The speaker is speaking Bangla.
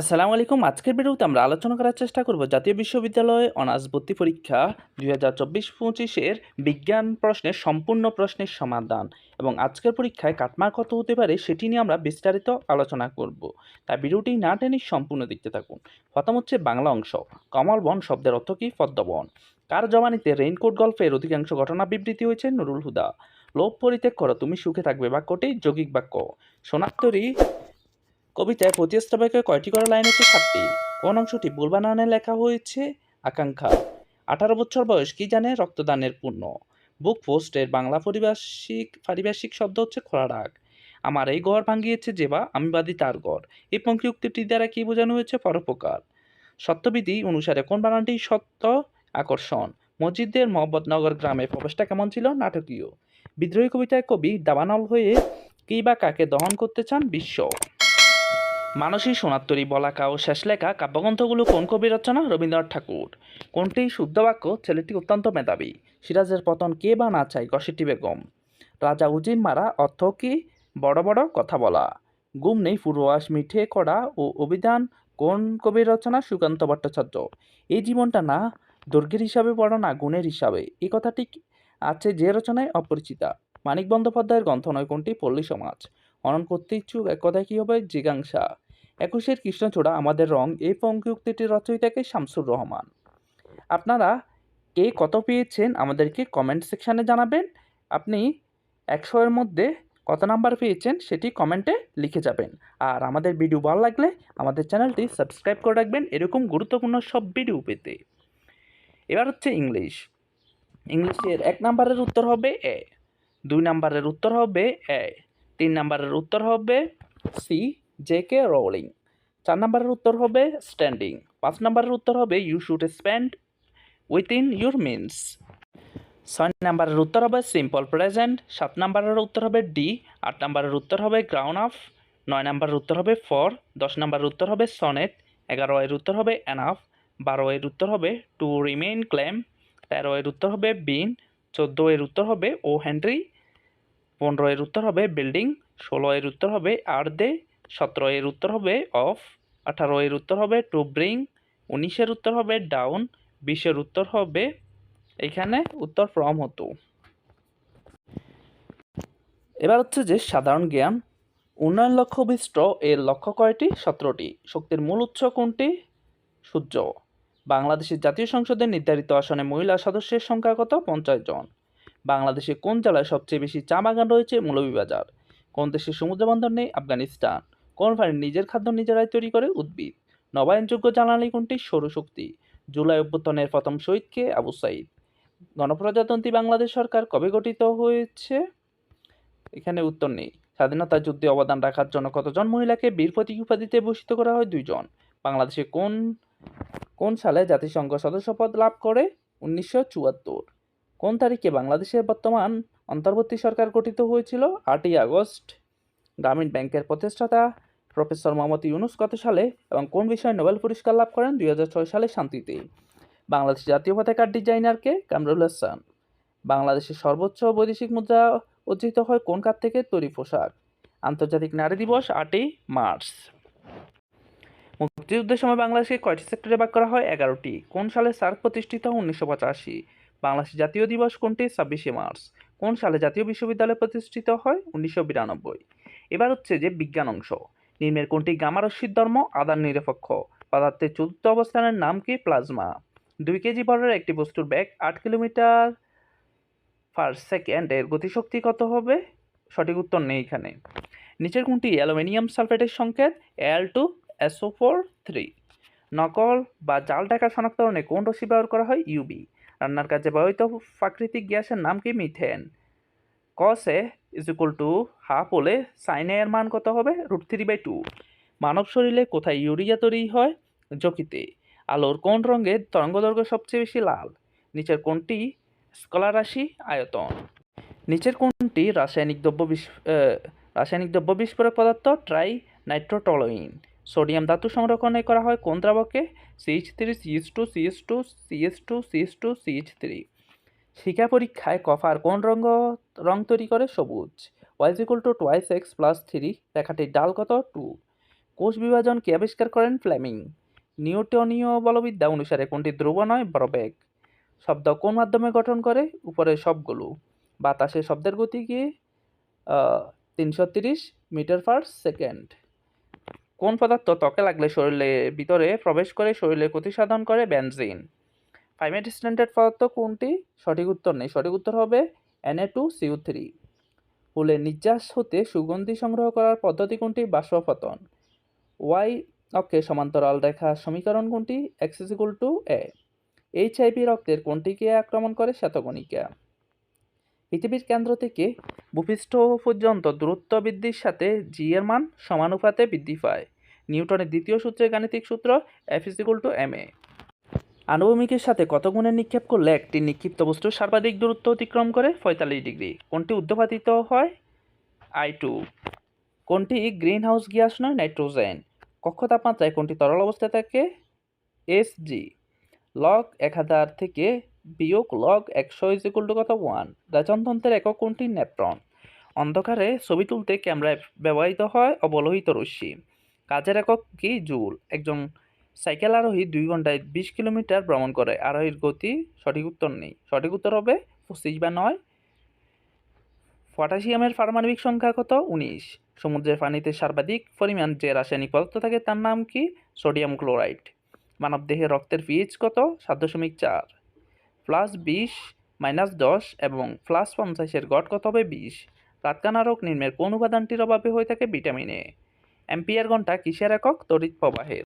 আসসালামু আলাইকুম। আজকের ভিডিওতে আমরা আলোচনা করার চেষ্টা করব জাতীয় বিশ্ববিদ্যালয়ে অনার্স ভর্তি পরীক্ষা দুই হাজার চব্বিশ পঁচিশের বিজ্ঞান প্রশ্নের সম্পূর্ণ প্রশ্নের সমাধান এবং আজকের পরীক্ষায় কাটমার কত হতে পারে সেটি নিয়ে আমরা বিস্তারিত আলোচনা করব। তাই ভিডিওটি না টেনে সম্পূর্ণ দেখতে থাকুন। প্রথম হচ্ছে বাংলা অংশ। কমল বন শব্দের অর্থ কী? পদ্মবন কার জবানিতে রেইনকোট গল্পের অধিকাংশ ঘটনা বিবৃতি হয়েছে? নুরুল হুদা। লোভ পরিত্যাগ করো, তুমি সুখে থাকবে। বাক্যটি যৌগিক বাক্য। সোনাত্তরী কবিতায় প্রতিস্থাপকে কয়টি করে লাইন আছে সাতটি। কোন অংশটি ভুল বানানে লেখা হয়েছে? আকাঙ্ক্ষা। আঠারো বছর বয়স, কি জানে রক্তদানের পূর্ণ? বুক পোস্টের বাংলা পারিভাষিক পারিভাষিক শব্দ হচ্ছে খোলা ডাক আমার এই ঘর ভাঙিয়েছে যেবা আমি বাদী তার ঘর এই পঙ্ক্তি উক্তিটি দ্বারা কি বোঝানো হয়েছে? পরোপকার। সত্যবিধি অনুসারে কোন বানানটি সত্য? আকর্ষণ। মসজিদের মোহাম্মদনগর গ্রামে প্রবেশটা কেমন ছিল? নাটকীয়। বিদ্রোহী কবিতায় কবি দাবানল হয়ে কি বা কাকে দহন করতে চান? বিশ্ব। মানসী সোনাত্তরী বলাকা ও শেষলেখা কাব্যগ্রন্থগুলো কোন কবি রচনা? রবীন্দ্রনাথ ঠাকুর। কোনটি শুদ্ধ বাক্য? ছেলেটি অত্যন্ত মেধাবী। সিরাজের পতন কে বা না চাই কষিটি বেগম। রাজা উজির মারা অর্থ কি? বড় বড় কথা বলা। গুম নেই পূর্বাস মিঠে করা ও অভিধান। কোন কবির রচনা? সুকান্ত ভট্টাচার্য। এই জীবনটা না দৈর্ঘ্যের হিসাবে, বড় না গুণের হিসাবে। এই কথাটি আছে যে রচনায় অপরিচিতা। মানিক বন্দ্যোপাধ্যায়ের গ্রন্থ নয়, কোনটি? পল্লী সমাজ। অনন করতে ইচ্ছুক। এক কথায় কী হবে? জিজ্ঞাসা। একুশের কৃষ্ণচূড়া, আমাদের রং, এই পঙ্ক্তিউক্তিটির রচয়িতাকে শামসুর রহমান। আপনারা কে কত পেয়েছেন আমাদেরকে কমেন্ট সেকশানে জানাবেন। আপনি একশো এর মধ্যে কত নাম্বার পেয়েছেন সেটি কমেন্টে লিখে যাবেন। আর আমাদের ভিডিও ভালো লাগলে আমাদের চ্যানেলটি সাবস্ক্রাইব করে রাখবেন এরকম গুরুত্বপূর্ণ সব ভিডিও পেতে। এবার হচ্ছে ইংলিশ। ইংলিশের এক নাম্বারের উত্তর হবে এ দুই নাম্বারের উত্তর হবে এ তিন নাম্বারের উত্তর হবে সি জে কে রোলিং চার নাম্বারের উত্তর হবে স্ট্যান্ডিং পাঁচ নাম্বারের উত্তর হবে you should spend within your means ছয় নাম্বারের উত্তর হবে সিম্পল প্রেজেন্ট সাত নাম্বারের উত্তর হবে ডি আট নাম্বারের উত্তর হবে গ্রাউন্ড অফ নয় নাম্বারের উত্তর হবে ফর দশ নাম্বারের উত্তর হবে সনেট এগারো এর উত্তর হবে এনাফ বারো এর উত্তর হবে টু রিমেইন ক্লেম তেরো এর উত্তর হবে বিন চোদ্দ এর উত্তর হবে ও হেনরি পনেরো এর উত্তর হবে বিল্ডিং ষোলো এর উত্তর হবে আর দে সতেরো এর উত্তর হবে অফ আঠারো এর উত্তর হবে টু ব্রিং উনিশের উত্তর হবে ডাউন বিশের উত্তর হবে এখানে উত্তর ফ্রম হতো। এবার হচ্ছে যে সাধারণ জ্ঞান। উন্নয়ন লক্ষ্য বিষ্ট এর লক্ষ্য কয়টি? সতেরোটি। শক্তির মূল উৎস কোনটি? সূর্য। বাংলাদেশের জাতীয় সংসদের নির্ধারিত আসনে মহিলা সদস্যের সংখ্যা কত? পঞ্চাশ জন। বাংলাদেশে কোন জেলায় সবচেয়ে বেশি চা বাগান রয়েছে মৌলভীবাজার? কোন দেশের সমুদ্র বন্দর নেই? আফগানিস্তান। কোন প্রাণী নিজের খাদ্য নিজেরাই তৈরি করে উদ্ভিদ? নবায়নযোগ্য জ্বালানি কোনটি? সৌরশক্তি। জুলাই অভ্যুত্থানের প্রথম শহীদকে আবু সাইদ। গণপ্রজাতন্ত্রী বাংলাদেশ সরকার কবে গঠিত হয়েছে? এখানে উত্তর নেই। স্বাধীনতা যুদ্ধে অবদান রাখার জন্য কতজন মহিলাকে বীর প্রতীক উপাধিতে ভূষিত করা হয়? দুইজন। বাংলাদেশে কোন কোন সালে জাতিসংঘ সদস্যপদ লাভ করে? উনিশশো চুয়াত্তর। কোন তারিখে বাংলাদেশের বর্তমান অন্তর্বর্তী সরকার গঠিত হয়েছিল? আটই আগস্ট। গ্রামীণ ব্যাংকের প্রতিষ্ঠাতা প্রফেসর মোহাম্মদ ইউনুস কত সালে এবং কোন বিষয়ে নোবেল পুরস্কার লাভ করেন? দুই হাজার ছয় সালে শান্তিতে। বাংলাদেশ জাতীয় পতাকার ডিজাইনারকে কামরুল হাসান। বাংলাদেশের সর্বোচ্চ বৈদেশিক মুদ্রা অর্জিত হয় কোন কাত থেকে? তৈরি পোশাক। আন্তর্জাতিক নারী দিবস আটই মার্চ। মুক্তিযুদ্ধের সময় বাংলাদেশকে কয়টি সেক্টরে ভাগ করা হয়? এগারোটি। কোন সালে সার্ক প্রতিষ্ঠিত হয়? উনিশশো পঁচাশি। বাংলাদেশ জাতীয় দিবস কোনটি? ছাব্বিশে মার্চ। কোন সালে জাতীয় বিশ্ববিদ্যালয় প্রতিষ্ঠিত হয়? উনিশশো বিরানব্বই। এবার হচ্ছে যে বিজ্ঞান অংশ। নিম্নের কোনটি গামারশ্মির ধর্ম আদান নিরপেক্ষ? পদার্থের চতুর্থ অবস্থানের নাম কি? প্লাজমা। দুই কেজি ভরের একটি বস্তুর ব্যাগ আট কিলোমিটার পার সেকেন্ডের গতিশক্তি কত হবে? সঠিক উত্তর নেই এখানে। নিচের কোনটি? অ্যালুমিনিয়াম সালফেটের সংকেত L two S O four three নকল বা জাল টাকা শনাক্তকরণে কোন রশ্মি ব্যবহার করা হয়? ইউবি রান্নার কাজে ব্যবহৃত প্রাকৃতিক গ্যাসের নাম কি? মিথেন। কসে ইজ ইকুয়াল টু হাফ হলে সাইনে এর মান কত হবে? রুট থ্রি বাই টু মানব শরীরে কোথায় ইউরিয়া তৈরি হয়? যকৃতে আলোর কোন রঙের তরঙ্গদৈর্ঘ্য সবচেয়ে বেশি লাল? নিচের কোনটি? স্কলার রাশি আয়তন। নিচের কোনটি? রাসায়নিক দ্রব্য বিস রাসায়নিক দ্রব্য বিস্ফোরক পদার্থ ট্রাই নাইট্রোটলোইন সোডিয়াম ধাতু সংরক্ষণে করা হয় কোন দ্রাবকে? C H three C S two C S two C S two C S two C H three শিক্ষা পরীক্ষায় কফার কোন রঙ রং তৈরি করে? সবুজ। Y is equal to twice x plus three রেখাটির ডাল কত? টু কোষ বিভাজন কে আবিষ্কার করেন? ফ্লেমিং। নিউটনীয় বলবিদ্যা অনুসারে কোনটি ধ্রুব নয় বড়বেগ শব্দ কোন মাধ্যমে গঠন করে? উপরে সবগুলো। বাতাসে শব্দের গতি কি? তিনশো তিরিশ মিটার পার সেকেন্ড। কোন পদার্থ ত্বকে লাগলে শরীরের ভিতরে প্রবেশ করে শরীরে ক্ষতি সাধন করে? বেনজিন। প্রাইমেট স্ট্যান্ডার্ড পদার্থ কোনটি? সঠিক উত্তর নেই। সঠিক উত্তর হবে এনএ টু সিউ থ্রি ফুলের নির্যাস হতে সুগন্ধি সংগ্রহ করার পদ্ধতি কোনটি? বাষ্পপতন। ওয়াই অক্ষে সমান্তরাল রেখা সমীকরণ কোনটি? X equal to a HIV রক্তের কোনটিকে আক্রমণ করে? শ্বেতকণিকা। পৃথিবীর কেন্দ্র থেকে ভূপৃষ্ঠ পর্যন্ত দূরত্ব বৃদ্ধির সাথে জি এর মান সমানুপাতে বৃদ্ধি পায়। নিউটনের দ্বিতীয় সূত্রের গাণিতিক সূত্র F is equal to M A আনুভূমিকের সাথে কত গুণের নিক্ষেপ করলে একটি নিক্ষিপ্ত বস্তু সর্বাধিক দূরত্ব অতিক্রম করে? পঁয়তাল্লিশ ডিগ্রি। কোনটি উদ্ধপাতিত হয়? আই টু কোনটি গ্রিন হাউস গ্যাস নয়? নাইট্রোজেন। কক্ষ তাপমাত্রায় কোনটি তরল অবস্থায় থাকে? এস জি লগ এক হাজার থেকে বিয়োগ লগ একশো ইজ ইকুয়াল টু কত? ওয়ান রাজনতন্ত্রের একক কোনটি? নেপ্রন অন্ধকারে ছবি তুলতে ক্যামেরায় ব্যবহৃত হয় অবলোহিত রশ্মি। কাজের একক কি? জুল একজন সাইকেল আরোহী দুই ঘন্টায় বিশ কিলোমিটার ভ্রমণ করে। আরোহীর গতি সঠিক উত্তর নেই। সঠিক উত্তর হবে পঁচিশ বা নয়। পটাশিয়ামের পারমাণবিক সংখ্যা কত? উনিশ। সমুদ্রের পানিতে সর্বাধিক পরিমাণ যে রাসায়নিক পদার্থ থাকে তার নাম কি? সোডিয়াম ক্লোরাইড মানবদেহে রক্তের পিএইচ কত? সাত দশমিক চার। প্লাস বিশ, মাইনাস দশ এবং প্লাস পঞ্চাশের গড় কত হবে বিশ? রাতকানা রোগ নির্মের কোন উপাদানটির অভাবে হয়ে থাকে ভিটামিন এ। অ্যাম্পিয়ার ঘণ্টা কিসের একক? তড়িৎ প্রবাহের।